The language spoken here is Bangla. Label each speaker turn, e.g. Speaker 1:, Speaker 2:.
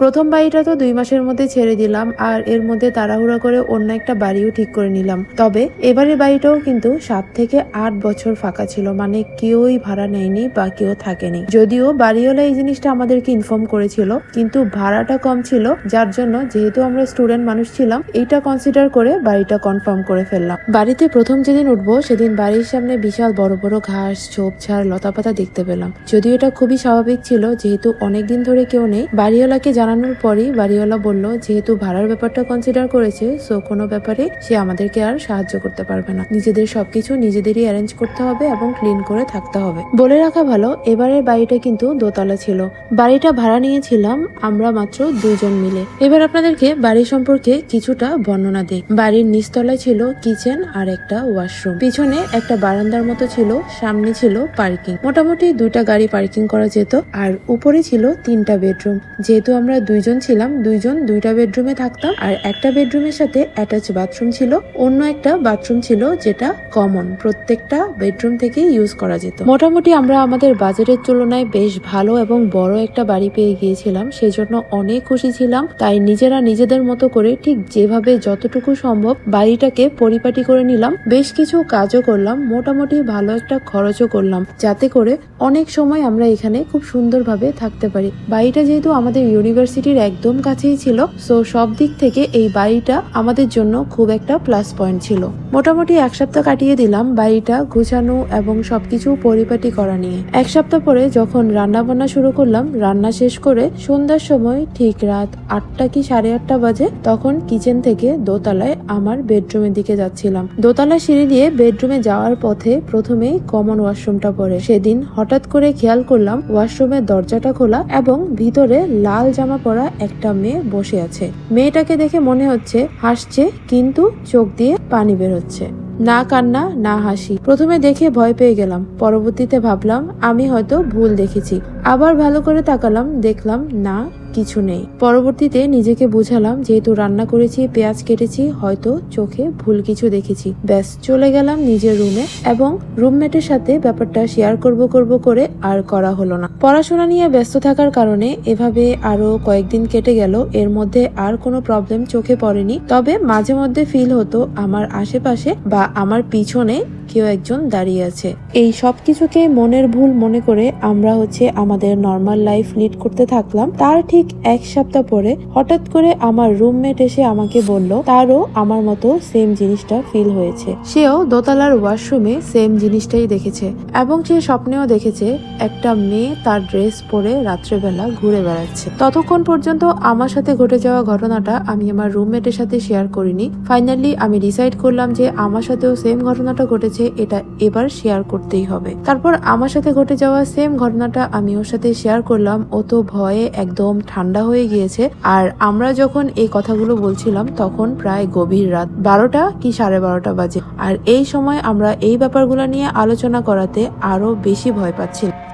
Speaker 1: প্রথম বাড়িটা তো দুই মাসের মধ্যে ছেড়ে দিলাম, আর এর মধ্যে তাড়াহুড়া করে অন্য একটা বাড়িও ঠিক করে নিলাম। তবে এবারের বাড়িটাও কিন্তু সাত থেকে আট বছর ফাঁকা ছিল মানে কেউই ভাড়া নেয়নি বা কেউ থাকেনি। যদিও বাড়িওয়ালা এই জিনিসটা আমাদেরকে ইনফর্ম করেছিল, কিন্তু ভাড়াটা কম ছিল, যার জন্য যেহেতু আমরা স্টুডেন্ট মানুষ ছিলাম, এইটা কনসিডার করে বাড়িটা কনফার্ম করে ফেললাম। বাড়িতে প্রথম যেদিন উঠবো, সেদিন বাড়ির সামনে বিশাল বড় বড় ঘাস, ঝোপঝাড়, লতাপাতা দেখতে পেলাম। যদিও এটা খুবই স্বাভাবিক ছিল, যেহেতু অনেকদিন ধরে কেউ নেই, বাড়িওয়ালাকে জানানোর পরই বাড়িওয়ালা বলল, যেহেতু ভাড়ার ব্যাপারটা কনসিডার করেছে সো কোনো ব্যাপারে সে আমাদেরকে আর সাহায্য করতে পারবে না। নিজেদের সবকিছু নিজেদেরই অ্যারেঞ্জ করতে হবে এবং ক্লিন করে থাকতে হবে। বলে রাখা ভালো, এবারের বাড়িটা কিন্তু দোতলা ছিল। বাড়িটা ভাড়া নিয়েছিলাম আমরা মাত্র দুজন মিলে। এবার আপনাদেরকে বাড়ি সম্পর্কে কিছুটা বর্ণনা দিই। বাড়ির নিচতলায় ছিল কিচেন আর একটা ওয়াশরুম পিছনে একটা বারান্দার মতো ছিল, সামনে ছিল পার্কিং মোটামুটি দুইটা গাড়ি পার্কিং করা যেত, আর উপরে ছিল তিনটা বেডরুম যেহেতু আমরা দুইজন ছিলাম, দুইজন দুইটা বেডরুমে থাকতাম আর একটা বেডরুমের সাথে অ্যাটাচ বাথরুম ছিল, অন্য একটা বাথরুম ছিল যেটা কমন। প্রত্যেকটা বেডরুম থেকে ইউজ করা যেত। মোটামুটি আমরা আমাদের বাজেটের তুলনায় বেশ ভালো এবং বড় একটা বাড়ি পেয়ে গিয়েছিলাম সেই জন্য অনেক খুশি ছিলাম। তাই নিজেরা নিজেদের মতো করে ঠিক যেভাবে যতটুকু সম্ভব বাড়িটাকে পরিপাটি করে নিলাম। বেশ কিছু কাজও করলাম, মোটামুটি ভালো একটা খরচও করলাম, যাতে করে অনেক সময় আমরা এখানে খুব সুন্দরভাবে থাকতে পারি। বাড়িটা যেহেতু আমাদের ইউনিভার্সিটির একদম কাছেই ছিল সো সব দিক থেকে এই বাড়িটা আমাদের জন্য খুব একটা প্লাস পয়েন্ট ছিল। মোটামুটি এক সপ্তাহ কাটিয়ে দিলাম বাড়িটা গুছানো এবং সবকিছু পরিপাটি করা নিয়ে। এক সপ্তাহ পরে যখন রান্না বান্না শুরু করলাম, রান্না শেষ করে সন্ধ্যার সময় ঠিক রাত আটটা কি সাড়ে আটটা বাজে তখন কিচেন থেকে দোতলায় আমার বেডরুমের দিকে যাচ্ছিলাম। দোতলা সিঁড়ি দিয়ে বেডরুমে যাওয়ার পথে প্রথমেই কমন ওয়াশরুমটা পড়ে। সেদিন হঠাৎ করে খেয়াল করলাম ওয়াশরুমের দরজাটা খোলা এবং ভিতরে লাল জামা পরা একটা মেয়ে বসে আছে। মেয়েটাকে দেখে মনে হচ্ছে হাসছে, কিন্তু চোখ দিয়ে পানি বের হচ্ছে। না কান্না, না হাসি। প্রথমে দেখে ভয় পেয়ে গেলাম। পরবর্তীতে ভাবলাম, আমি হয়তো ভুল দেখেছি। আবার ভালো করে তাকালাম, দেখলাম, না কিছু নেই। পরবর্তীতে নিজেকে বুঝালাম, যেহেতু রান্না করেছি, পেঁয়াজ কেটেছি, হয়তো চোখে ভুল কিছু দেখেছি। ব্যাস, চলে গেলাম নিজের রুমে এবং রুমমেটের সাথে ব্যাপারটা শেয়ার করব করব করে আর করা হলো না। পড়াশোনা নিয়ে ব্যস্ত থাকার কারণে এভাবে আরও কয়েকদিন কেটে গেল। এর মধ্যে আর কোনো প্রবলেম চোখে পড়েনি। তবে মাঝে মধ্যে ফিল হতো আমার আশেপাশে বা আমার পিছনে কেউ একজন দাঁড়িয়ে আছে। এই সব কিছুকে মনের ভুল মনে করে আমরা হচ্ছে আমাদের নর্মাল লাইফ লিড করতে থাকলাম। তার ঠিক এক সপ্তাহ পরে হঠাৎ করে আমার রুমমেট এসে আমাকে বলল, তারও আমার মতো সেম জিনিসটা ফিল হয়েছে। সেও দোতলার ওয়াশরুমে সেম জিনিসটাই দেখেছে এবং সে স্বপ্নেও দেখেছে একটা মেয়ে তার ড্রেস পরে রাত্রেবেলা ঘুরে বেড়াচ্ছে। ততক্ষণ পর্যন্ত আমার সাথে ঘটে যাওয়া ঘটনাটা আমি আমার রুমমেটের সাথে শেয়ার করিনি। ফাইনালি আমি ডিসাইড করলাম যে আমার সাথেও সেম ঘটনাটা ঘটেছে। এটা এবার শেয়ার করতেই হবে। তারপর আমার সাথে ঘটে যাওয়া সেম ঘটনাটা আমি ওর সাথে শেয়ার করলাম। ও তো ভয়ে একদম ঠান্ডা হয়ে গিয়েছে। আর আমরা যখন এই কথাগুলো বলছিলাম, তখন প্রায় গভীর রাত বারোটা কি সাড়ে বারোটা বাজে। আর এই সময় আমরা এই ব্যাপারগুলো নিয়ে আলোচনা করাতে আরও বেশি ভয় পাচ্ছিলাম।